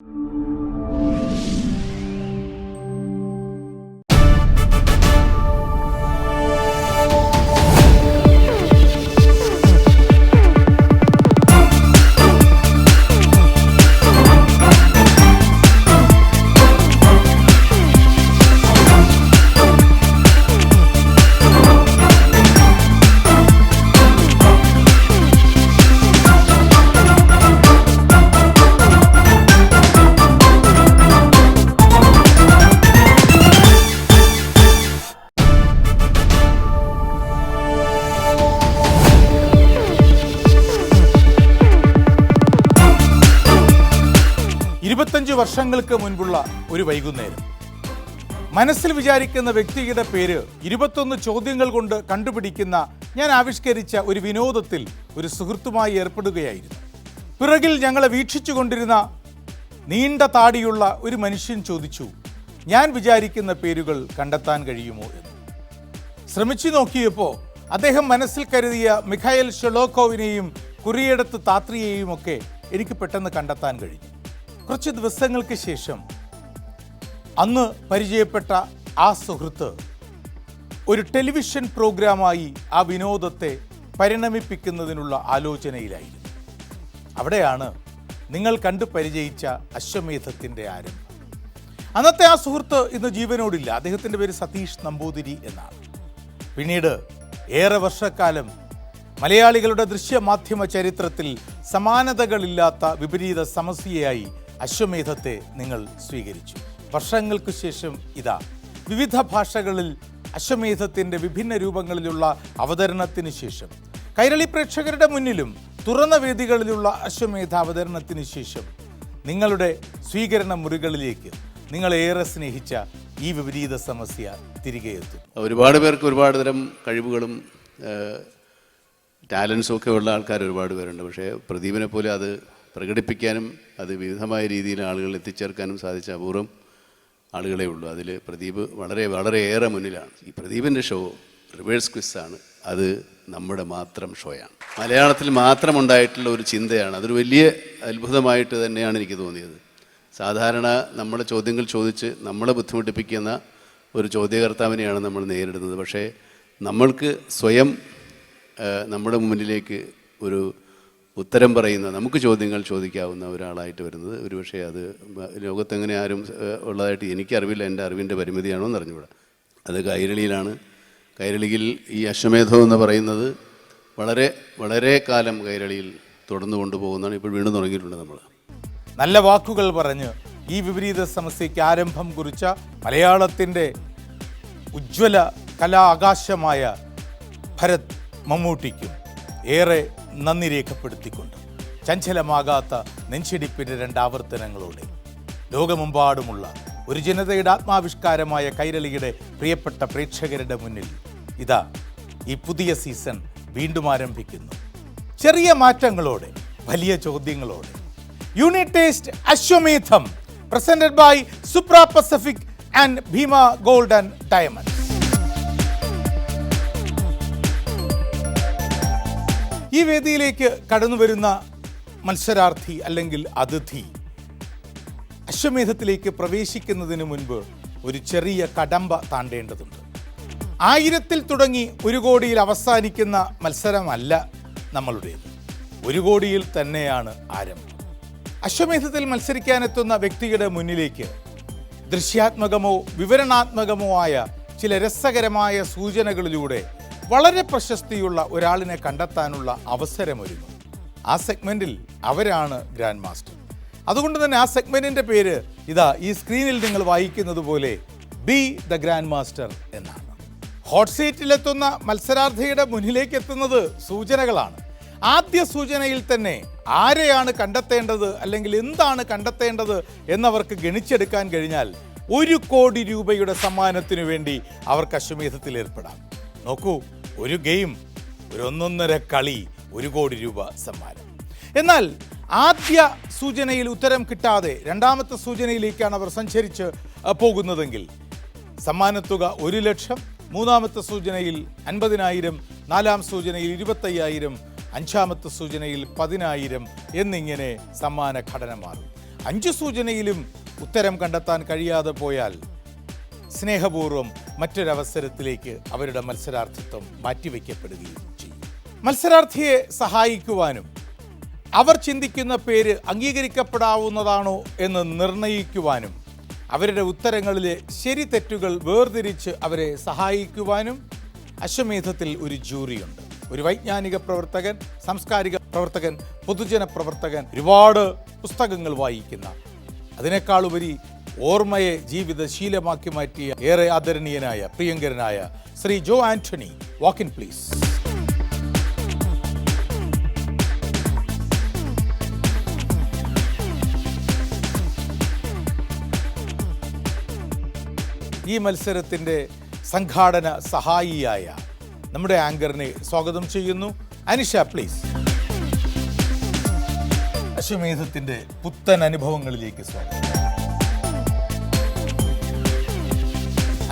you. വർഷങ്ങൾക്ക് മുൻപുള്ള ഒരു വൈകുന്നേരം. മനസ്സിൽ വിചാരിക്കുന്ന വ്യക്തിയുടെ പേര് ഇരുപത്തൊന്ന് ചോദ്യങ്ങൾ കൊണ്ട് കണ്ടുപിടിക്കുന്ന ഞാൻ ആവിഷ്കരിച്ച ഒരു വിനോദത്തിൽ ഒരു സുഹൃത്തുമായി ഏർപ്പെടുകയായിരുന്നു. പിറകിൽ ഞങ്ങളെ വീക്ഷിച്ചു കൊണ്ടിരുന്ന നീണ്ട താടിയുള്ള ഒരു മനുഷ്യൻ ചോദിച്ചു ഞാൻ വിചാരിക്കുന്ന പേരുകൾ കണ്ടെത്താൻ കഴിയുമോ? എന്ന്. ശ്രമിച്ചു നോക്കിയപ്പോൾ അദ്ദേഹം മനസ്സിൽ കരുതിയ മിഖായൽ ഷെലോക്കോവിനെയും കുറിയെടുത്ത് താത്രിയെയും ഒക്കെ എനിക്ക് പെട്ടെന്ന് കണ്ടെത്താൻ കഴിഞ്ഞു. കുറച്ച് ദിവസങ്ങൾക്ക് ശേഷം അന്ന് പരിചയപ്പെട്ട ആ സുഹൃത്ത് ഒരു ടെലിവിഷൻ പ്രോഗ്രാമായി ആ വിനോദത്തെ പരിണമിപ്പിക്കുന്നതിനുള്ള ആലോചനയിലായിരുന്നു. അവിടെയാണ് നിങ്ങൾ കണ്ടു പരിചയിച്ച അശ്വമേധത്തിന്റെ ആരംഭം. അന്നത്തെ ആ സുഹൃത്ത് ഇന്ന് ജീവനോടില്ല. അദ്ദേഹത്തിന്റെ പേര് സതീഷ് നമ്പൂതിരി എന്നാണ്. പിന്നീട് ഏറെ വർഷക്കാലം മലയാളികളുടെ ദൃശ്യമാധ്യമ ചരിത്രത്തിൽ സമാനതകളില്ലാത്ത വിപരീത സമസ്യയായി അശ്വമേധത്തെ നിങ്ങൾ സ്വീകരിച്ചു. വർഷങ്ങൾക്ക് ശേഷം ഇതാ. വിവിധ ഭാഷകളിൽ അശ്വമേധത്തിന്റെ വിഭിന്ന രൂപങ്ങളിലുള്ള അവതരണത്തിന് ശേഷം. കൈരളി പ്രേക്ഷകരുടെ മുന്നിലും തുറന്ന വേദികളിലുള്ള അശ്വമേധ അവതരണത്തിന് ശേഷം നിങ്ങളുടെ സ്വീകരണ മുറികളിലേക്ക് നിങ്ങളേറെ സ്നേഹിച്ച ഈ വിപരീത സമസ്യ തിരികെ എത്തും. ഒരുപാട് പേർക്ക് ഒരുപാട് തരം കഴിവുകളും ടാലൻസും ഒക്കെ ഉള്ള ആൾക്കാർ ഒരുപാട് പേരുണ്ട്. പക്ഷേ പ്രദീപിനെ പോലെ അത് പ്രകടിപ്പിക്കാനും അത് വിവിധമായ രീതിയിൽ ആളുകൾ എത്തിച്ചേർക്കാനും സാധിച്ച അപൂർവം ആളുകളെ ഉള്ളൂ. അതിൽ പ്രദീപ് വളരെ വളരെയേറെ മുന്നിലാണ്. ഈ പ്രദീപിന്റെ ഷോ റിവേഴ്സ് ക്വിസാണ് അത് നമ്മുടെ മാത്രം ഷോയാണ് മലയാളത്തിൽ മാത്രം ഉണ്ടായിട്ടുള്ള ഒരു ചിന്തയാണ്. അതൊരു വലിയ അത്ഭുതമായിട്ട് തന്നെയാണ് എനിക്ക് തോന്നിയത്. സാധാരണ നമ്മുടെ ചോദ്യങ്ങൾ ചോദിച്ച് നമ്മളെ ബുദ്ധിമുട്ടിപ്പിക്കുന്ന ഒരു ചോദ്യകർത്താവിനെയാണ് നമ്മൾ നേരിടുന്നത്. പക്ഷേ നമ്മൾക്ക് സ്വയം നമ്മുടെ മുന്നിലേക്ക് ഒരു ഉത്തരം പറയുന്ന നമുക്ക് ചോദ്യങ്ങൾ ചോദിക്കാവുന്ന ഒരാളായിട്ട് വരുന്നത്. ഒരുപക്ഷെ അത് ലോകത്തെങ്ങനെ ആരും ഉള്ളതായിട്ട് എനിക്കറിവില്ല. എന്റെ അറിവിന്റെ പരിമിതിയാണോ എന്ന് അറിഞ്ഞുകൂടാ. അത് കൈരളിയിലാണ്. കൈരളിയിൽ ഈ അശ്വമേധം എന്ന് പറയുന്നത് വളരെ വളരെ കാലം കൈരളിയിൽ തുടർന്നു കൊണ്ടുപോകുന്നതാണ്. ഇപ്പോൾ വീണ്ടും തുടങ്ങിയിട്ടുണ്ട് നമ്മൾ നല്ല വാക്കുകൾ പറഞ്ഞ് ഈ വിപരീത സമസ്യയ്ക്ക് ആരംഭം കുറിച്ച മലയാളത്തിന്റെ ഉജ്ജ്വല കലാ ആകാശമായ ഭരത് മമ്മൂട്ടിക്കും ഏറെ നന്ദി രേഖപ്പെടുത്തിക്കൊണ്ട് ചഞ്ചലമാകാത്ത നെഞ്ചിടിപ്പിന്റെ രണ്ടാവർത്തനങ്ങളോടെ ലോകമെമ്പാടുമുള്ള ഒരു ജനതയുടെ ആത്മാവിഷ്കാരമായ കൈരളിയുടെ പ്രിയപ്പെട്ട പ്രേക്ഷകരുടെ മുന്നിൽ ഇതാ ഈ പുതിയ സീസൺ വീണ്ടും ആരംഭിക്കുന്നു. ചെറിയ മാറ്റങ്ങളോടെ വലിയ ചോദ്യങ്ങളോടെ. Unit test Ashwamedham presented by Supra Pacific and Bheema gold and diamond ഈ വേദിയിലേക്ക് കടന്നു വരുന്ന മത്സരാർത്ഥി അല്ലെങ്കിൽ അതിഥി അശ്വമേധത്തിലേക്ക് പ്രവേശിക്കുന്നതിന് മുൻപ് ഒരു ചെറിയ കടമ്പ താണ്ടേണ്ടതുണ്ട്. ആയിരത്തിൽ തുടങ്ങി ഒരു കോടിയിൽ അവസാനിക്കുന്ന മത്സരമല്ല നമ്മളുടേത്. ഒരു കോടിയിൽ തന്നെയാണ് ആരംഭം. അശ്വമേധത്തിൽ മത്സരിക്കാനെത്തുന്ന വ്യക്തിയുടെ മുന്നിലേക്ക് ദൃശ്യാത്മകമോ വിവരണാത്മകമോ ആയ ചില രസകരമായ സൂചനകളിലൂടെ വളരെ പ്രശസ്തിയുള്ള ഒരാളിനെ കണ്ടെത്താനുള്ള അവസരമൊരുങ്ങും. ആ സെഗ്മെന്റിൽ അവരാണ് ഗ്രാൻഡ് മാസ്റ്റർ. അതുകൊണ്ട് തന്നെ ആ സെഗ്മെന്റിന്റെ പേര് ഇതാ ഈ സ്ക്രീനിൽ നിങ്ങൾ വായിക്കുന്നത് പോലെ ബി ദ ഗ്രാൻഡ് മാസ്റ്റർ എന്നാണ്. ഹോട്ട് സീറ്റിലെത്തുന്ന മത്സരാർത്ഥിയുടെ മുന്നിലേക്ക് എത്തുന്നത് സൂചനകളാണ്. ആദ്യ സൂചനയിൽ തന്നെ ആരെയാണ് കണ്ടെത്തേണ്ടത് അല്ലെങ്കിൽ എന്താണ് കണ്ടെത്തേണ്ടത് എന്നവർക്ക് ഗണിച്ചെടുക്കാൻ കഴിഞ്ഞാൽ ഒരു കോടി രൂപയുടെ സമ്മാനത്തിനു വേണ്ടി അവർക്ക് അശ്വമേധത്തിൽ ഏർപ്പെടാം. നോക്കൂ ഒരു ഗെയിം ഒരു ഒന്നൊന്നര കളി ഒരു കോടി രൂപ സമ്മാനം. എന്നാൽ ആദ്യ സൂചനയിൽ ഉത്തരം കിട്ടാതെ രണ്ടാമത്തെ സൂചനയിലേക്കാണ് അവർ സഞ്ചരിച്ച് പോകുന്നതെങ്കിൽ സമ്മാനത്തുക ഒരു ലക്ഷം മൂന്നാമത്തെ സൂചനയിൽ അൻപതിനായിരം നാലാം സൂചനയിൽ ഇരുപത്തയ്യായിരം അഞ്ചാമത്തെ സൂചനയിൽ പതിനായിരം എന്നിങ്ങനെ സമ്മാന ഘടന മാറും. അഞ്ച് സൂചനയിലും ഉത്തരം കണ്ടെത്താൻ കഴിയാതെ പോയാൽ സ്നേഹപൂർവം മറ്റൊരവസരത്തിലേക്ക് അവരുടെ മത്സരാർത്ഥിത്വം മാറ്റിവെക്കപ്പെടുകയും ചെയ്യും. മത്സരാർത്ഥിയെ സഹായിക്കുവാനും അവർ ചിന്തിക്കുന്ന പേര് അംഗീകരിക്കപ്പെടാവുന്നതാണോ എന്ന് നിർണയിക്കുവാനും അവരുടെ ഉത്തരങ്ങളിലെ ശരി തെറ്റുകൾ വേർതിരിച്ച് അവരെ സഹായിക്കുവാനും അശ്വമേധത്തിൽ ഒരു ജൂറിയുണ്ട്. ഒരു വൈജ്ഞാനിക പ്രവർത്തകൻ സാംസ്കാരിക പ്രവർത്തകൻ പൊതുജന പ്രവർത്തകൻ ഒരുപാട് പുസ്തകങ്ങൾ വായിക്കുന്ന അതിനേക്കാളുപരി ഓർമ്മയെ ജീവിതശീലമാക്കി മാറ്റിയ ഏറെ ആദരണീയനായ പ്രിയങ്കരനായ Shri Jo Antony. Walk in please ഈ മത്സരത്തിന്റെ സംഘാടന സഹായിയായ നമ്മുടെ ആങ്കറിനെ സ്വാഗതം ചെയ്യുന്നു. അനിഷ പ്ലീസ് അശ്വമേധത്തിന്റെ പുത്തൻ അനുഭവങ്ങളിലേക്ക് സ്വാഗതം.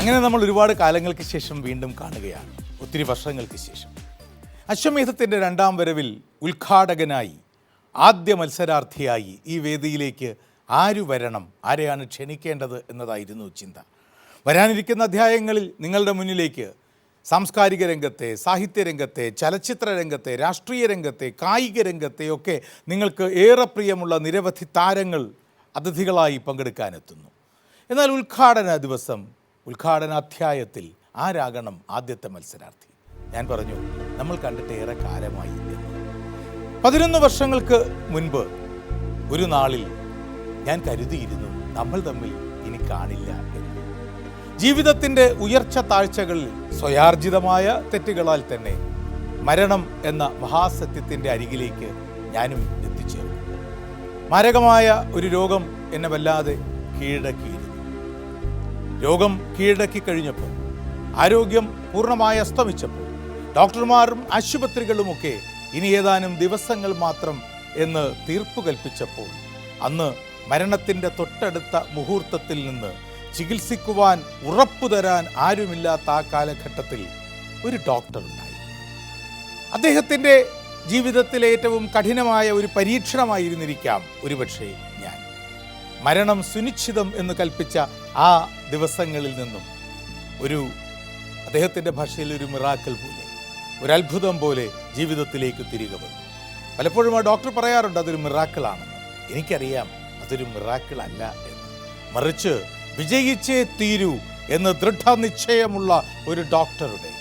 അങ്ങനെ നമ്മൾ ഒരുപാട് കാലങ്ങൾക്ക് ശേഷം വീണ്ടും കാണുകയാണ്. ഒത്തിരി വർഷങ്ങൾക്ക് ശേഷം. അശ്വമേധത്തിന്റെ രണ്ടാം വരവിൽ ഉദ്ഘാടകനായി ആദ്യ മത്സരാർത്ഥിയായി ഈ വേദിയിലേക്ക് ആര് വരണം ആരെയാണ് ക്ഷണിക്കേണ്ടത് എന്നതായിരുന്നു ചിന്ത. വരാനിരിക്കുന്ന അധ്യായങ്ങളിൽ നിങ്ങളുടെ മുന്നിലേക്ക് സാംസ്കാരിക രംഗത്തെ സാഹിത്യ രംഗത്തെ ചലച്ചിത്ര രംഗത്തെ രാഷ്ട്രീയ രംഗത്തെ കായിക രംഗത്തെ ഒക്കെ നിങ്ങൾക്ക് ഏറെ പ്രിയമുള്ള നിരവധി താരങ്ങൾ അതിഥികളായി പങ്കെടുക്കാനെത്തുന്നു. എന്നാൽ ഉദ്ഘാടന ദിവസം ഉദ്ഘാടന അധ്യായത്തിൽ ആരാകണം ആദ്യത്തെ മത്സരാർത്ഥി? ഞാൻ പറഞ്ഞു നമ്മൾ കണ്ടിട്ട് ഏറെ കാലമായി പതിനൊന്ന് വർഷങ്ങൾക്ക് മുൻപ് ഒരു നാളിൽ ഞാൻ കരുതിയിരുന്നു നമ്മൾ തമ്മിൽ ഇനി കാണില്ല എന്ന്. ജീവിതത്തിന്റെ ഉയർച്ച താഴ്ചകളിൽ സ്വയാർജിതമായ തെറ്റുകളാൽ തന്നെ മരണം എന്ന മഹാസത്യത്തിന്റെ അരികിലേക്ക് ഞാനും എത്തിച്ചേർന്നു. മാരകമായ ഒരു രോഗം എന്നെ വല്ലാതെ കീഴടക്കിയിരുന്നു. രോഗം കീഴടക്കി കഴിഞ്ഞപ്പോൾ ആരോഗ്യം പൂർണമായി അസ്തമിച്ചപ്പോൾ ഡോക്ടർമാരും ആശുപത്രികളുമൊക്കെ ഇനി ഏതാനും ദിവസങ്ങൾ മാത്രം എന്ന് തീർപ്പ് കൽപ്പിച്ചപ്പോൾ അന്ന് മരണത്തിന്റെ തൊട്ടടുത്ത മുഹൂർത്തത്തിൽ നിന്ന് ചികിത്സിക്കുവാൻ ഉറപ്പു തരാൻ ആരുമില്ലാത്ത ആ കാലഘട്ടത്തിൽ ഒരു ഡോക്ടർ ഉണ്ടായി. അദ്ദേഹത്തിന്റെ ജീവിതത്തിലെ ഏറ്റവും കഠിനമായ ഒരു പരീക്ഷണമായിരുന്നിരിക്കാം ഒരുപക്ഷെ ഞാൻ. മരണം സുനിശ്ചിതം എന്ന് കൽപ്പിച്ച ആ ദിവസങ്ങളിൽ നിന്നും ഒരു അദ്ദേഹത്തിന്റെ ഭാഷയിൽ ഒരു മിറാക്കൽ പോലെ ഒരു അത്ഭുതം പോലെ ജീവിതത്തിലേക്ക് തിരികെ വന്നു. പലപ്പോഴും ആ ഡോക്ടർ പറയാറുണ്ട് അതൊരു മിറാക്കിളാണെന്ന് എനിക്കറിയാം അതൊരു മിറാക്കിൾ അല്ല എന്ന്. മറിച്ച് വിജയിച്ചേ തീരൂ എന്ന് ദൃഢനിശ്ചയമുള്ള ഒരു ഡോക്ടറുടെ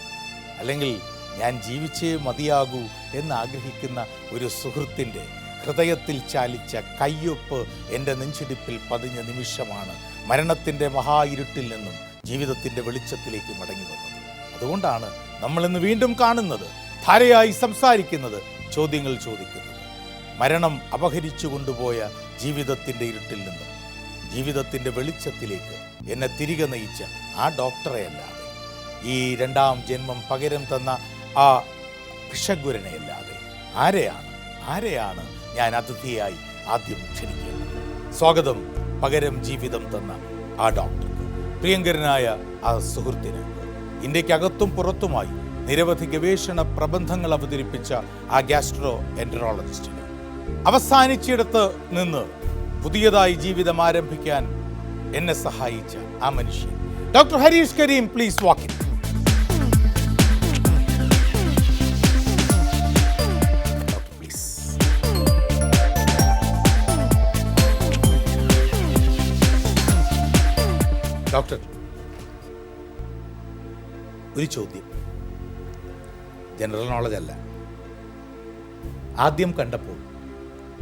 അല്ലെങ്കിൽ ഞാൻ ജീവിച്ചേ മതിയാകൂ എന്ന് ആഗ്രഹിക്കുന്ന ഒരു സുഹൃത്തിന്റെ ഹൃദയത്തിൽ ചാലിച്ച കയ്യൊപ്പ് എന്റെ നെഞ്ചിടിപ്പിൽ പതിഞ്ഞ നിമിഷമാണ് മരണത്തിന്റെ മഹാ ഇരുട്ടിൽ നിന്നും ജീവിതത്തിന്റെ വെളിച്ചത്തിലേക്ക് മടങ്ങി വന്നത്. അതുകൊണ്ടാണ് നമ്മളിന്ന് വീണ്ടും കാണുന്നത് ധാരയായി സംസാരിക്കുന്നത് ചോദ്യങ്ങൾ ചോദിക്കുന്നത്. മരണം അപഹരിച്ചു കൊണ്ടുപോയ ജീവിതത്തിന്റെ ഇരുട്ടിൽ നിന്നും ജീവിതത്തിന്റെ വെളിച്ചത്തിലേക്ക് എന്നെ തിരികെ നയിച്ച ആ ഡോക്ടറെ അല്ലാതെ ഈ രണ്ടാം ജന്മം പകരം തന്ന ആ ഭിഷഗുരനെ അല്ലാതെ ആരെയാണ് ആരെയാണ് ഞാൻ അതിഥിയായി ആദ്യം ക്ഷണിക്കേണ്ടത്? സ്വാഗതം. പകരം ജീവിതം തന്ന ആ ഡോക്ടർക്ക് പ്രിയങ്കരനായ ആ സുഹൃത്തിന് ഇന്ത്യക്കകത്തും പുറത്തുമായി നിരവധി ഗവേഷണ പ്രബന്ധങ്ങൾ അവതരിപ്പിച്ച ആ ഗ്യാസ്ട്രോ എൻട്രോളജിസ്റ്റിന് അവസാനിച്ചിടത്ത് നിന്ന് പുതിയതായി ജീവിതം ആരംഭിക്കാൻ എന്നെ സഹായിച്ച ആ മനുഷ്യൻ. Doctor Harish Kareem please walk in doctor. ഒരു ചോദ്യം. ജനറൽ നോളജ് അല്ല. ആദ്യം കണ്ടപ്പോൾ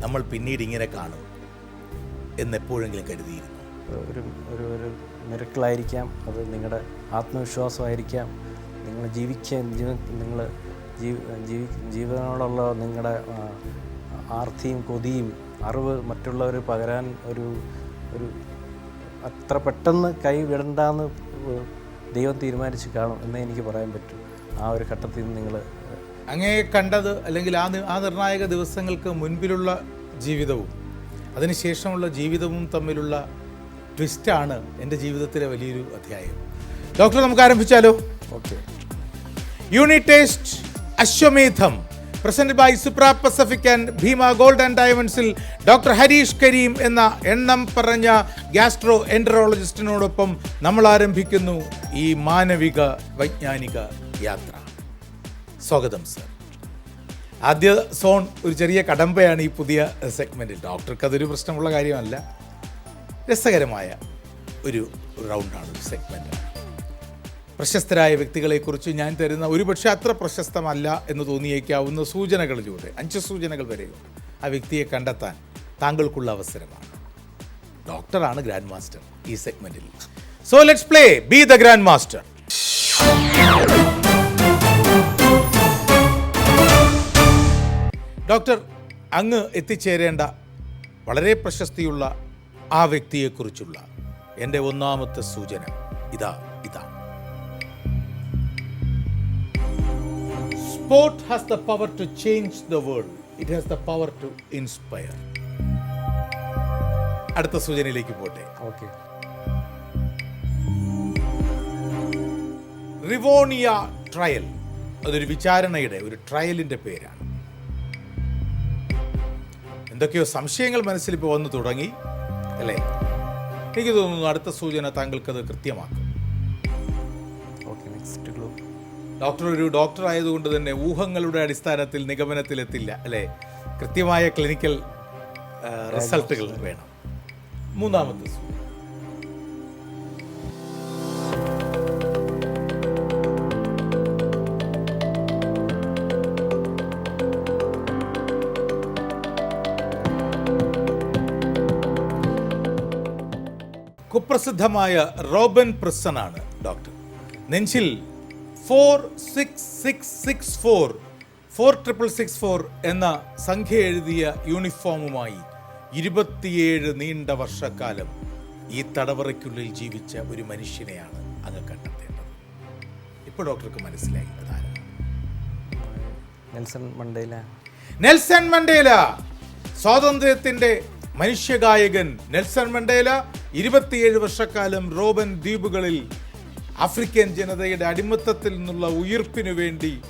നമ്മൾ പിന്നീട് ഇങ്ങനെ കാണും എന്നെപ്പോഴെങ്കിലും കരുതിയിരുന്നു. ഒരു ഒരു ഒരു മിറക്കിളായിരിക്കാം. അത് നിങ്ങളുടെ ആത്മവിശ്വാസമായിരിക്കാം. നിങ്ങൾ ജീവിക്കാൻ ജീവ നിങ്ങൾ ജീവ ജീവി ജീവനോടുള്ള നിങ്ങളുടെ ആർത്തിയും കൊതിയും അറിവ് മറ്റുള്ളവർ പകരാൻ ഒരു ഒരു അത്ര പെട്ടെന്ന് കൈ വിടണ്ടെന്ന് ദൈവം തീരുമാനിച്ച് കാണും എന്നേ എനിക്ക് പറയാൻ പറ്റും. ആ ഒരു ഘട്ടത്തിൽ നിന്ന് നിങ്ങൾ അങ്ങേ കണ്ടത് അല്ലെങ്കിൽ ആ ആ നിർണായക ദിവസങ്ങൾക്ക് മുൻപിലുള്ള ജീവിതവും അതിനുശേഷമുള്ള ജീവിതവും തമ്മിലുള്ള ട്വിസ്റ്റാണ് എന്റെ ജീവിതത്തിലെ വലിയൊരു അധ്യായം. ഡോക്ടർ നമുക്ക് ആരംഭിച്ചാലോ? Okay. Unit test Ashwamedham. Present by Supra Pacific and Bheema gold and ഡയമണ്ട്സിൽ ഡോക്ടർ ഹരീഷ് കരീം എന്ന എണ്ണം പറഞ്ഞ ഗ്യാസ്ട്രോ എൻട്രോളജിസ്റ്റിനോടൊപ്പം നമ്മൾ ആരംഭിക്കുന്നു ഈ മാനവിക വൈജ്ഞാനിക യാത്ര. സ്വാഗതം സർ ആദ്യ സോൺ ഒരു ചെറിയ കടമ്പയാണ് ഈ പുതിയ സെഗ്മെന്റിൽ ഡോക്ടർക്ക് അതൊരു പ്രശ്നമുള്ള കാര്യമല്ല. രസകരമായ ഒരു റൗണ്ടാണ് ഒരു സെഗ്മെന്റ് പ്രശസ്തരായ വ്യക്തികളെക്കുറിച്ച് ഞാൻ തരുന്ന ഒരുപക്ഷെ അത്ര പ്രശസ്തമല്ല എന്ന് തോന്നിയേക്കാവുന്ന സൂചനകളിലൂടെ അഞ്ച് സൂചനകൾ വരെ ആ വ്യക്തിയെ കണ്ടെത്താൻ താങ്കൾക്കുള്ള അവസരമാണ്. ഡോക്ടറാണ് ഗ്രാൻഡ് മാസ്റ്റർ ഈ സെഗ്മെന്റിൽ. So let's play be the grand master doctor അങ്ങ് എത്തിച്ചേരേണ്ട വളരെ പ്രശസ്തിയുള്ള ആ വ്യക്തിയെക്കുറിച്ചുള്ള എന്റെ ഒന്നാമത്തെ സൂചന ഇതാ. ഇതാണ് sport has the power to change the world it has the power to inspire അടുത്ത സൂചനയിലേക്ക് പോട്ടെ. ഓക്കെ റിവോണിയ ട്രയൽ അതൊരു വിചാരണയുടെ ഒരു ട്രയലിന്റെ പേരാണ്. എന്തൊക്കെയോ സംശയങ്ങൾ മനസ്സിൽ ഇപ്പോൾ വന്നു തുടങ്ങി അല്ലേ? എനിക്ക് തോന്നുന്നു അടുത്ത സൂചന താങ്കൾക്കത് കൃത്യമാക്കും. ഡോക്ടർ ഒരു ഡോക്ടർ ആയതുകൊണ്ട് തന്നെ ഊഹങ്ങളുടെ അടിസ്ഥാനത്തിൽ നിഗമനത്തിലെത്തില്ല അല്ലേ? കൃത്യമായ ക്ലിനിക്കൽ റിസൾട്ടുകൾ വേണം. മൂന്നാമത്തെ കുപ്രസിദ്ധമായ റോബൻ പ്രിസൺ ആണ് ഡോക്ടർ. നെഞ്ചിൽ four six six six four four triple six four എന്ന സംഖ്യ എഴുതിയ യൂണിഫോമുമായി ഇരുപത്തിയേഴ് നീണ്ട വർഷക്കാലം ഈ തടവറയ്ക്കുള്ളിൽ ജീവിച്ച ഒരു മനുഷ്യനെയാണ് അങ്ങ് കണ്ടെത്തേണ്ടത്. ഇപ്പോൾ ഡോക്ടർക്ക് മനസ്സിലായി നെൽസൺ മണ്ടേല. നെൽസൺ മണ്ടേല സ്വാതന്ത്ര്യത്തിന്റെ മനുഷ്യഗായകൻ നെൽസൺ മണ്ടേല ഇരുപത്തിയേഴ് വർഷക്കാലം റോബൻ ദ്വീപുകളിൽ ആഫ്രിക്കൻ ജനതയുടെ അടിമത്തത്തിൽ നിന്നുള്ള ഉയർപ്പിനു വേണ്ടി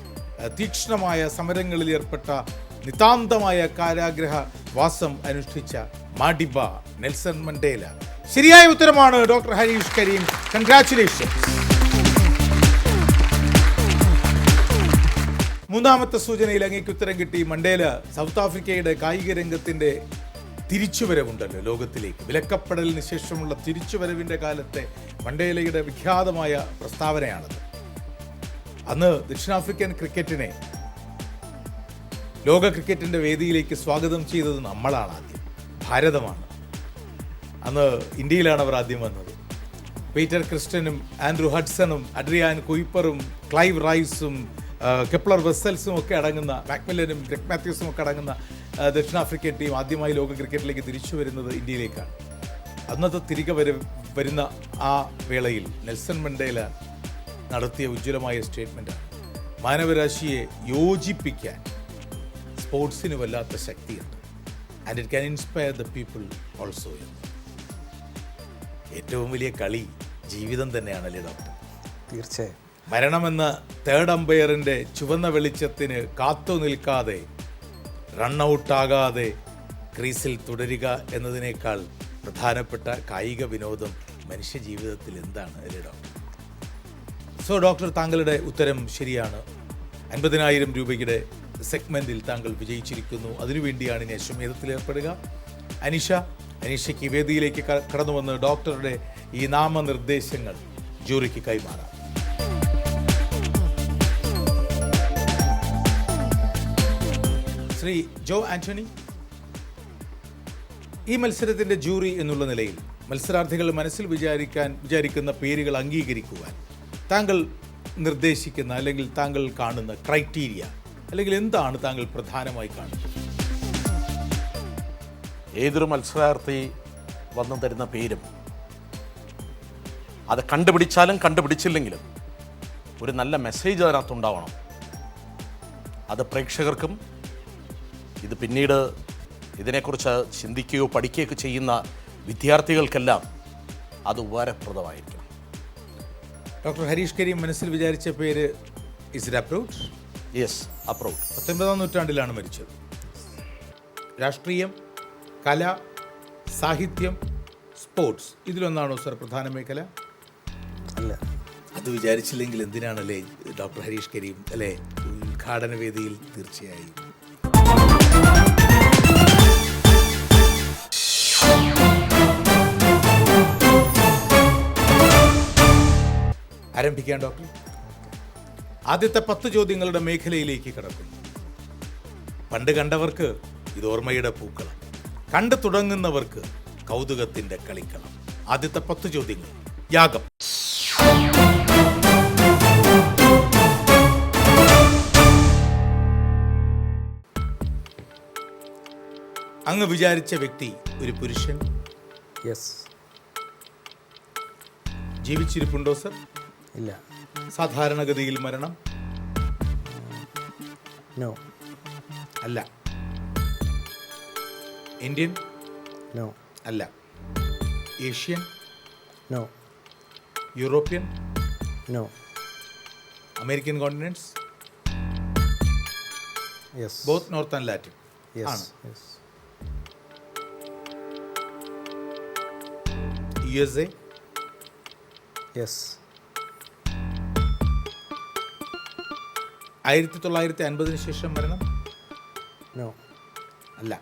തീക്ഷ്ണമായ സമരങ്ങളിൽ ഏർപ്പെട്ട നിതാന്തമായ കാരാഗ്രഹ വാസം അനുഷ്ഠിച്ച മാഡിബ നെൽസൺ മണ്ടേല. ശരിയായ ഉത്തരമാണ് ഡോക്ടർ ഹരീഷ് കരീം. കൺഗ്രാറ്റുലേഷൻസ് മൂന്നാമത്തെ സൂചനയിൽ അങ്ങേക്ക് ഉത്തരം കിട്ടി മണ്ടേല സൗത്ത് ആഫ്രിക്കയുടെ കായിക രംഗത്തിന്റെ തിരിച്ചുവരവുണ്ടല്ലോ ലോകത്തിലേക്ക്. വിലക്കപ്പെടലിന് ശേഷമുള്ള തിരിച്ചുവരവിന്റെ കാലത്തെ മണ്ടേലയുടെ വിഖ്യാതമായ പ്രസ്താവനയാണത്. അന്ന് ദക്ഷിണാഫ്രിക്കൻ ക്രിക്കറ്റിനെ ലോക ക്രിക്കറ്റിന്റെ വേദിയിലേക്ക് സ്വാഗതം ചെയ്തത് നമ്മളാണ് ആദ്യം ഭാരതമാണ്. അന്ന് ഇന്ത്യയിലാണ് അവർ ആദ്യം വന്നത്. പീറ്റർ ക്രിസ്റ്റനും ആൻഡ്രു ഹഡ്സണും അഡ്രിയാൻ കുയിപ്പറും ക്ലൈവ് റൈസും കെപ്ലർ വെസ്സൽസും ഒക്കെ അടങ്ങുന്ന മാക്മില്ലനും ഗ്രെക് മാത്യൂസും ഒക്കെ അടങ്ങുന്ന ദക്ഷിണാഫ്രിക്കൻ ടീം ആദ്യമായി ലോക ക്രിക്കറ്റിലേക്ക് തിരിച്ചു വരുന്നത് ഇന്ത്യയിലേക്കാണ്. അന്നത്തെ തിരികെ വര വരുന്ന ആ വേളയിൽ നെൽസൺ മണ്ടേല നടത്തിയ ഉജ്ജ്വലമായ സ്റ്റേറ്റ്മെന്റാണ് മാനവരാശിയെ യോജിപ്പിക്കാൻ സ്പോർട്സിന് വല്ലാത്ത ശക്തിയുണ്ട്. And it can inspire the people also എന്ന് ഏറ്റവും വലിയ കളി ജീവിതം തന്നെയാണല്ലേ ഡോക്ടർ തീർച്ചയായും. മരണമെന്ന തേർഡ് അമ്പയറിന്റെ ചുവന്ന വെളിച്ചത്തിന് കാത്തു നിൽക്കാതെ റണ്ണൌട്ടാകാതെ ക്രീസിൽ തുടരുക എന്നതിനേക്കാൾ പ്രധാനപ്പെട്ട കായിക വിനോദം മനുഷ്യ ജീവിതത്തിൽ എന്താണ് അല്ലേ ഡോക്ടർ? സോ ഡോക്ടർ താങ്കളുടെ ഉത്തരം ശരിയാണ്. അൻപതിനായിരം രൂപയുടെ സെഗ്മെന്റിൽ താങ്കൾ വിജയിച്ചിരിക്കുന്നു. അതിനുവേണ്ടിയാണ് ഇനി അശ്വമേധത്തിൽ ഏർപ്പെടുക. അനിഷ അനീഷയ്ക്ക് വേദിയിലേക്ക് കടന്നു വന്ന് ഡോക്ടറുടെ ഈ നാമനിർദ്ദേശങ്ങൾ ജൂറിക്ക് കൈമാറാം. ശ്രീ ജോ ആന്റണി. ഈ മത്സരത്തിന്റെ ജൂറി എന്നുള്ള നിലയിൽ മത്സരാർത്ഥികൾ മനസ്സിൽ വിചാരിക്കാൻ വിചാരിക്കുന്ന പേരുകൾ അംഗീകരിക്കുവാൻ താങ്കൾ നിർദ്ദേശിക്കുന്ന അല്ലെങ്കിൽ താങ്കൾ കാണുന്ന ക്രൈറ്റീരിയ അല്ലെങ്കിൽ എന്താണ് താങ്കൾ പ്രധാനമായി കാണുന്നത്? ഏതൊരു മത്സരാർത്ഥി വന്നു തരുന്ന പേരും അത് കണ്ടുപിടിച്ചാലും കണ്ടുപിടിച്ചില്ലെങ്കിലും ഒരു നല്ല മെസ്സേജ് അതിനകത്തുണ്ടാവണം അത് പ്രേക്ഷകർക്കും ഇത് പിന്നീട് ഇതിനെക്കുറിച്ച് ചിന്തിക്കുകയോ പഠിക്കുകയൊക്കെ ചെയ്യുന്ന വിദ്യാർത്ഥികൾക്കെല്ലാം അത് ഉപകാരപ്രദമായിരിക്കും. ഡോക്ടർ ഹരീഷ് കരീം മനസ്സിൽ വിചാരിച്ച പേര് is it approved yes approve പത്തൊൻപതാം നൂറ്റാണ്ടിലാണ് മരിച്ചത്. രാഷ്ട്രീയം കല സാഹിത്യം സ്പോർട്സ് ഇതിലൊന്നാണോ സർ പ്രധാന മേഖല? അല്ല അത് വിചാരിച്ചില്ലെങ്കിൽ എന്തിനാണല്ലേ ഡോക്ടർ ഹരീഷ് കരീം അല്ലേ ഉദ്ഘാടന വേദിയിൽ തീർച്ചയായും ആരംഭിക്കാം ഡോക്ടർ. ആദ്യത്തെ പത്ത് ചോദ്യങ്ങളുടെ മേഖലയിലേക്ക് കിടക്കും. പണ്ട് കണ്ടവർക്ക് ഇത് ഓർമ്മയുടെ പൂക്കളം. കണ്ടു തുടങ്ങുന്നവർക്ക് കൗതുകത്തിന്റെ കളിക്കളം. ആദ്യത്തെ പത്ത് ചോദ്യങ്ങൾ. യാഗം. അങ്ങ് വിചാരിച്ച വ്യക്തി ഒരു പുരുഷൻ? യെസ് ജീവിച്ചിരിപ്പുണ്ടോ സർ? ഇല്ല. സാധാരണഗതിയിൽ മരണം? നോ അല്ല. ഇന്ത്യൻ നോ അല്ല. Asian no European no American continents yes both north and Latin ആണ്. യു എസ് എ യെസ് ആയിരത്തി തൊള്ളായിരത്തി അൻപതിന് ശേഷം വരണം? അല്ല.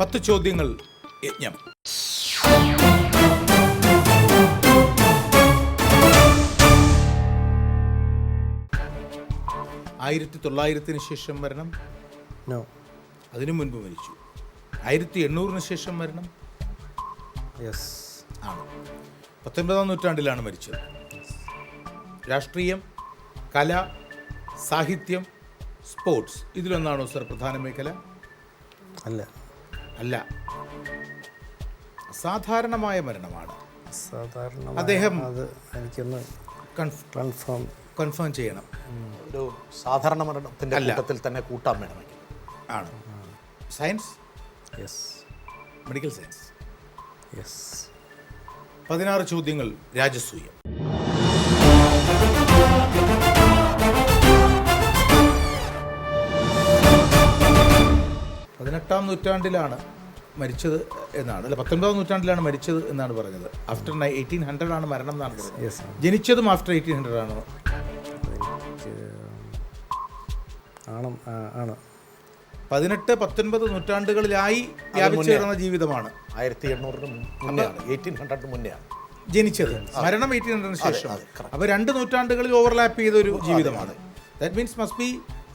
പത്ത് ചോദ്യങ്ങൾ യജ്ഞം. ആയിരത്തി തൊള്ളായിരത്തിന് ശേഷം വരണം? അതിനു മുൻപ് മരിച്ചു. ആയിരത്തി എണ്ണൂറിന് ശേഷം വരണം? യെസ് ആണ്. പത്തൊൻപതാം നൂറ്റാണ്ടിലാണ് മരിച്ചത്. രാഷ്ട്രീയം കല സാഹിത്യം സ്പോർട്സ് ഇതിലൊന്നാണോ സർ പ്രധാന മേഖല? അല്ല. അല്ല. സാധാരണമായ മരണമാണ്. സാധാരണ അദ്ദേഹം- അത് എനിക്കൊന്ന് കൺഫേം കൺഫേം ചെയ്യണം. ഒരു സാധാരണ മരണത്തിന്റെ കൂട്ടത്തിൽ തന്നെ കൂട്ടാൻ വേണമെങ്കിൽ. ആണ്. Science? Yes. Medical science. Yes. പതിനാറ് ചോദ്യങ്ങൾ രാജസൂയം. പതിനെട്ടാം നൂറ്റാണ്ടിലാണ് മരിച്ചത് എന്നാണ്. അല്ല പത്തൊൻപതാം നൂറ്റാണ്ടിലാണ് മരിച്ചത് എന്നാണ് പറഞ്ഞത്. ആഫ്റ്റർ എയ്റ്റീൻ ഹൺഡ്രഡ് ആണ് മരണം എന്നാണ് പറഞ്ഞത്. ജനിച്ചതും ആഫ്റ്റർ എയ്റ്റീൻ ഹൺഡ്രഡ് ആണോ? ആണ് ആണ്. പതിനെട്ട് പത്തൊൻപത് നൂറ്റാണ്ടുകളിലായി വ്യാപിച്ചു കിടന്ന ജീവിതമാണ്. ആയിരത്തി എണ്ണൂറിന് മുന്നെയാണ് എയ്റ്റീൻ ഹൺഡ്രഡിന് മുന്നെയാണ്. ജനിച്ചത്. മരണം എയ്റ്റീൻ ഹൺഡ്രഡിന് ശേഷം അപ്പോൾ രണ്ട് നൂറ്റാണ്ടുകളിൽ ഓവർലാപ്പ് ചെയ്ത ഒരു ജീവിതമാണ്. That means must be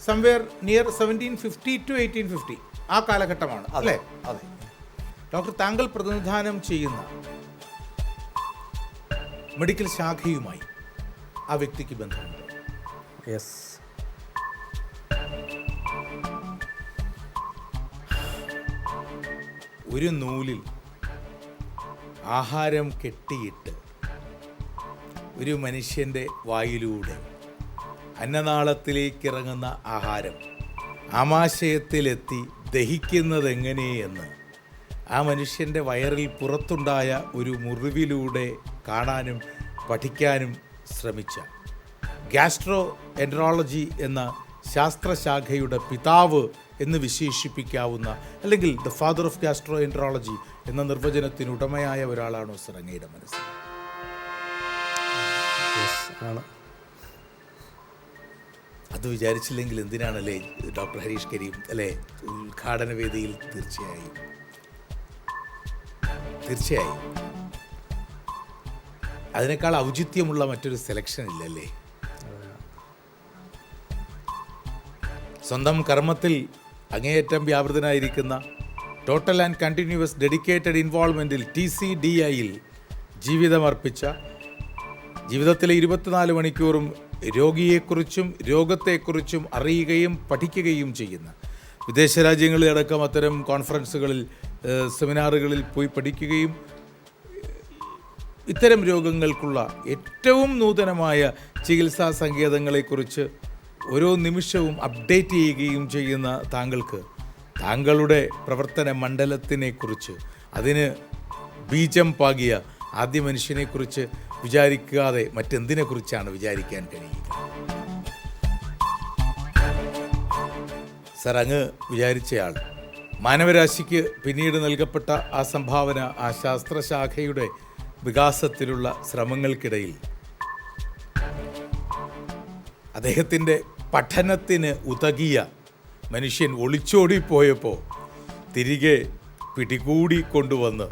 somewhere near seventeen fifty two eighteen fifty ആ കാലഘട്ടമാണ് അല്ലേ? അതെ. ഡോക്ടർ താങ്കൾ പ്രതിനിധാനം ചെയ്യുന്ന മെഡിക്കൽ ശാഖയുമായി ആ വ്യക്തിക്ക് ബന്ധമുണ്ട്. യെസ് ഒരു നൂലിൽ ആഹാരം കെട്ടിയിട്ട് ഒരു മനുഷ്യന്റെ വായിലൂടെ അന്നനാളത്തിലേക്ക് ഇറങ്ങുന്ന ആഹാരം ആമാശയത്തിലെത്തി ദഹിക്കുന്നത് എങ്ങനെയെന്ന് ആ മനുഷ്യന്റെ വയറിൽ പുറത്തുണ്ടായ ഒരു മുറിവിലൂടെ കാണാനും പഠിക്കാനും ശ്രമിച്ച. ഗ്യാസ്ട്രോ എൻട്രോളജി എന്ന ശാസ്ത്രശാഖയുടെ പിതാവ് എന്ന് വിശേഷിപ്പിക്കാവുന്ന അല്ലെങ്കിൽ the father of gastroenterology എന്ന നിർവചനത്തിന് ഉടമയായ ഒരാളാണോ സർ അങ്ങയുടെ മനസ്സിൽ ആണ്. അത് വിചാരിച്ചില്ലെങ്കിൽ എന്തിനാണല്ലേ ഡോക്ടർ ഹരീഷ് കരീം അല്ലേ ഉദ്ഘാടന വേദിയിൽ തീർച്ചയായും? തീർച്ചയായും. അതിനേക്കാൾ ഔചിത്യമുള്ള മറ്റൊരു സെലക്ഷൻ ഇല്ലല്ലേ? സ്വന്തം കർമ്മത്തിൽ അങ്ങേയറ്റം വ്യാപൃതനായിരിക്കുന്ന ടോട്ടൽ ആൻഡ് കണ്ടിന്യൂവസ് ഡെഡിക്കേറ്റഡ് ഇൻവോൾവ്മെന്റിൽ ടി സി ഡി ഐയിൽ ജീവിതമർപ്പിച്ച ജീവിതത്തിലെ ഇരുപത്തിനാല് മണിക്കൂറും രോഗിയെക്കുറിച്ചും രോഗത്തെക്കുറിച്ചും അറിയുകയും പഠിക്കുകയും ചെയ്യുന്ന വിദേശ രാജ്യങ്ങളിലടക്കം അത്തരം കോൺഫറൻസുകളിൽ സെമിനാറുകളിൽ പോയി പഠിക്കുകയും ഇത്തരം രോഗങ്ങൾക്കുള്ള ഏറ്റവും നൂതനമായ ചികിത്സാ സങ്കേതങ്ങളെക്കുറിച്ച് ഓരോ നിമിഷവും അപ്ഡേറ്റ് ചെയ്യുകയും ചെയ്യുന്ന താങ്കൾക്ക് താങ്കളുടെ പ്രവർത്തന മണ്ഡലത്തിനെക്കുറിച്ച് അതിന് ബീജം പാകിയ ആദ്യ മനുഷ്യനെക്കുറിച്ച് വിചാരിക്കാതെ മറ്റെന്തിനെക്കുറിച്ചാണ് വിചാരിക്കാൻ കഴിയുക? സർ അങ്ങ് വിചാരിച്ചയാൾ. മാനവരാശിക്ക് പിന്നീട് നൽകപ്പെട്ട ആ സംഭാവന ആ ശാസ്ത്രശാഖയുടെ വികാസത്തിലുള്ള ശ്രമങ്ങൾക്കിടയിൽ അദ്ദേഹത്തിന്റെ പഠനത്തിന് ഉതകിയ മനുഷ്യൻ ഒളിച്ചോടിപ്പോയപ്പോൾ തിരികെ പിടികൂടി കൊണ്ടുവന്ന്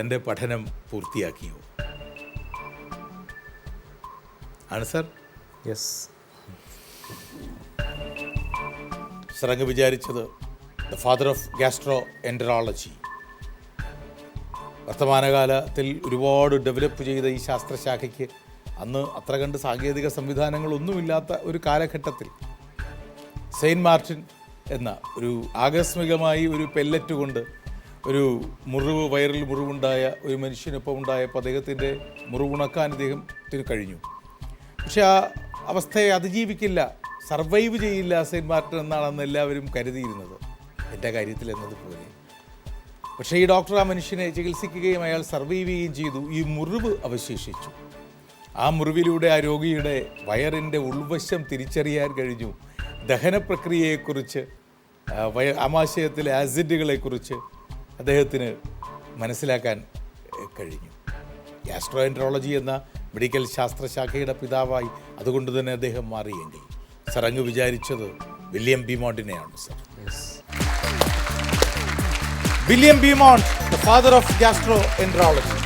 തന്റെ പഠനം പൂർത്തിയാക്കിയോ? ആണ് സർ. യെസ്. സാറങ്ങ് വിചാരിച്ചത് the father of gastroenterology വർത്തമാനകാലത്തിൽ ഒരുപാട് ഡെവലപ്പ് ചെയ്ത ഈ ശാസ്ത്രശാഖയ്ക്ക് അന്ന് അത്ര കണ്ട് സാങ്കേതിക സംവിധാനങ്ങളൊന്നുമില്ലാത്ത ഒരു കാലഘട്ടത്തിൽ സെയിന്റ് മാർട്ടിൻ എന്ന ഒരു ആകസ്മികമായി ഒരു പെല്ലറ്റ് കൊണ്ട് ഒരു മുറിവ് വയറിൽ മുറിവുണ്ടായ ഒരു മനുഷ്യനൊപ്പം ഉണ്ടായപ്പോൾ അദ്ദേഹത്തിന്റെ മുറിവുണക്കാൻ അദ്ദേഹത്തിന് കഴിഞ്ഞു. പക്ഷെ ആ അവസ്ഥയെ അതിജീവിക്കില്ല. സർവൈവ് ചെയ്യില്ല സെയിന്റ് മാർട്ടിൻ എന്നാണെന്ന് എല്ലാവരും കരുതിയിരുന്നത്. എന്റെ കാര്യത്തിൽ എന്നതുപോലെ. പക്ഷേ ഈ ഡോക്ടർ ആ മനുഷ്യനെ ചികിത്സിക്കുകയും അയാൾ സർവൈവ് ചെയ്യുകയും ചെയ്തു. ഈ മുറിവ് അവശേഷിച്ചു. ആ മുറിവിലൂടെ ആ രോഗിയുടെ വയറിന്റെ ഉൾവശം തിരിച്ചറിയാൻ കഴിഞ്ഞു. ദഹന പ്രക്രിയയെക്കുറിച്ച് ആ, വയ ആമാശയത്തിലെ ആസിഡുകളെക്കുറിച്ച് അദ്ദേഹത്തിന് മനസ്സിലാക്കാൻ കഴിഞ്ഞു കഴിഞ്ഞു. ഗ്യാസ്ട്രോഎൻട്രോളജി എന്ന മെഡിക്കൽ ശാസ്ത്രശാഖയുടെ പിതാവായി അതുകൊണ്ട് തന്നെ അദ്ദേഹം മാറിയെങ്കിൽ. സർ അങ്ങ് വിചാരിച്ചത് William ബിമോണ്ടിനെയാണ് sir. William Beaumont the father of gastroenterology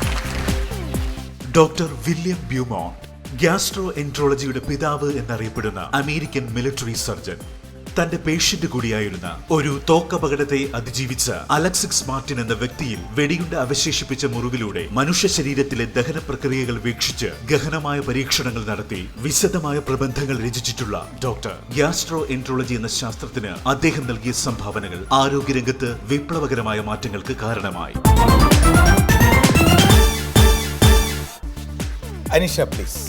doctor William Beaumont gastro എൻട്രോളജിയുടെ പിതാവ് എന്നറിയപ്പെടുന്ന അമേരിക്കൻ മിലിറ്ററി സർജൻ തന്റെ പേഷ്യന്റ് കൂടിയായിരുന്ന ഒരു തോക്കപകടത്തെ അതിജീവിച്ച അലക്സിക്സ് മാർട്ടിൻ എന്ന വ്യക്തിയിൽ വെടിയുണ്ട അവശേഷിപ്പിച്ച മുറിവിലൂടെ മനുഷ്യ ശരീരത്തിലെ ദഹന പ്രക്രിയകൾ വീക്ഷിച്ച് ഗഹനമായ പരീക്ഷണങ്ങൾ നടത്തി വിശദമായ പ്രബന്ധങ്ങൾ രചിച്ചിട്ടുള്ള ഡോക്ടർ. ഗ്യാസ്ട്രോ എൻട്രോളജി എന്ന ശാസ്ത്രത്തിന് അദ്ദേഹം നൽകിയ സംഭാവനകൾ ആരോഗ്യരംഗത്ത് വിപ്ലവകരമായ മാറ്റങ്ങൾക്ക് കാരണമായി. അനിഷ പ്ലീസ്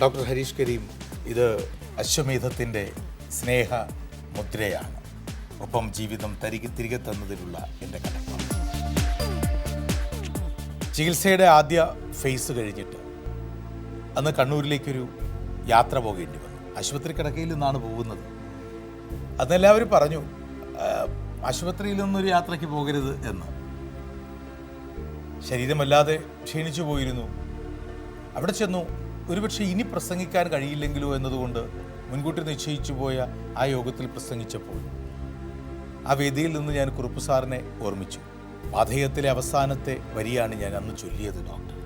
ഡോക്ടർ ഹരീഷ് കരീം ഇത് അശ്വമേധത്തിന്റെ സ്നേഹ മുദ്രയാണ്. ഒപ്പം ജീവിതം തരികെ തിരികെ തന്നതിലുള്ള എന്റെ കടപ്പാട് ചികിത്സയുടെ ആദ്യ ഫേസ് കഴിഞ്ഞിട്ട് അന്ന് കണ്ണൂരിലേക്കൊരു യാത്ര പോകേണ്ടി വന്നു. ആശുപത്രി കിടക്കയിൽ നിന്നാണ് പോകുന്നത്. അന്നെല്ലാവരും പറഞ്ഞു "ആ, ആശുപത്രിയിൽ നിന്നൊരു യാത്രയ്ക്ക് പോകരുത് എന്ന്. ശരീരമല്ലാതെ ക്ഷീണിച്ചു പോയിരുന്നു. അവിടെ ചെന്നു ഒരുപക്ഷെ ഇനി പ്രസംഗിക്കാൻ കഴിയില്ലെങ്കിലോ എന്നതുകൊണ്ട് മുൻകൂട്ടി നിശ്ചയിച്ചു പോയ ആ യോഗത്തിൽ പ്രസംഗിച്ചപ്പോൾ ആ വേദിയിൽ നിന്ന് ഞാൻ കുറുപ്പ് സാറിനെ ഓർമ്മിച്ചു. പാഥേയത്തിലെ അവസാനത്തെ വരിയാണ് ഞാൻ അന്ന് ചൊല്ലിയത് ഡോക്ടർ.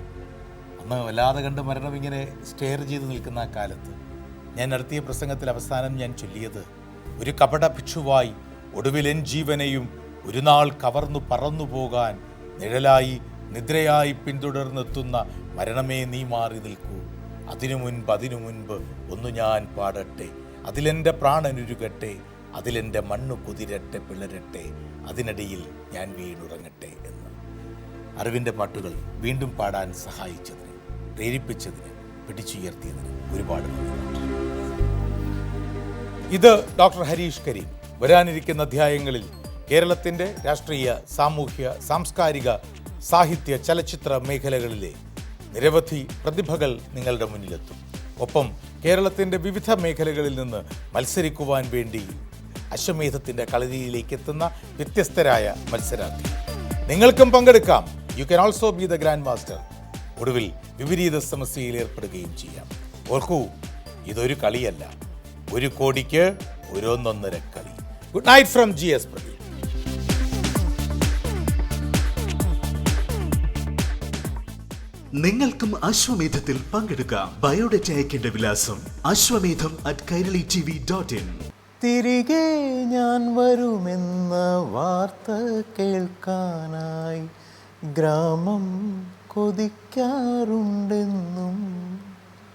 അന്ന് വല്ലാതെ കണ്ട് മരണം ഇങ്ങനെ സ്റ്റെയർ ചെയ്ത് നിൽക്കുന്ന ആ കാലത്ത് ഞാൻ നടത്തിയ പ്രസംഗത്തിൽ അവസാനം ഞാൻ ചൊല്ലിയത് ഒരു കപട ഭിക്ഷുവായി ഒടുവിലെൻ ജീവനെയും ഒരു നാൾ കവർന്നു പറന്നു പോകാൻ നിഴലായി നിദ്രയായി പിന്തുടർന്നെത്തുന്ന മരണമേ നീ മാറി നിൽക്കൂ. അതിനു മുൻപ് അതിനു മുൻപ് ഒന്ന് ഞാൻ പാടട്ടെ. അതിലെന്റെ പ്രാണനുരുകട്ടെ. അതിലെന്റെ മണ്ണ് കുതിരട്ടെ പിളരട്ടെ. അതിനിടയിൽ ഞാൻ വീണുറങ്ങട്ടെ എന്ന്. അറിവിന്റെ പാട്ടുകൾ വീണ്ടും പാടാൻ സഹായിച്ചതിന് പ്രേരിപ്പിച്ചതിന് പിടിച്ചുയർത്തിയതിന് ഒരുപാട്. ഇത് ഡോക്ടർ ഹരീഷ് കരീം. വരാനിരിക്കുന്ന അധ്യായങ്ങളിൽ കേരളത്തിന്റെ രാഷ്ട്രീയ സാമൂഹ്യ സാംസ്കാരിക സാഹിത്യ ചലച്ചിത്ര മേഖലകളിലെ നിരവധി പ്രതിഭകൾ നിങ്ങളുടെ മുന്നിലെത്തും. ഒപ്പം കേരളത്തിന്റെ വിവിധ മേഖലകളിൽ നിന്ന് മത്സരിക്കുവാൻ വേണ്ടി അശ്വമേധത്തിന്റെ കളരിയിലേക്ക് എത്തുന്ന വ്യത്യസ്തരായ മത്സരാർത്ഥി. നിങ്ങൾക്കും പങ്കെടുക്കാം. You can also be the grand master ഒടുവിൽ വിപരീത സമസ്യയിൽ ഏർപ്പെടുകയും ചെയ്യാം. ഓർക്കൂ ഇതൊരു കളിയല്ല. ഒരു കോടിക്ക് ഓരോന്നൊന്നര കളി. Good night from G S Pradeep നിങ്ങൾക്കും അശ്വമേധത്തിൽ പങ്കെടുക്കാം. ബയോഡേറ്റ അയക്കേണ്ട വിലാസം. Ashwamedham at Kairali T V dot in തിരികെ ഞാൻ വരുമെന്ന വാർത്ത കേൾക്കാനായി ഗ്രാമം കൊതിക്കാറുണ്ടെന്നും.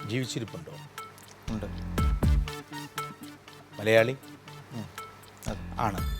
ജീവിച്ചിരിപ്പുണ്ടോ? ഉണ്ട്. മലയാളി? ആണ്.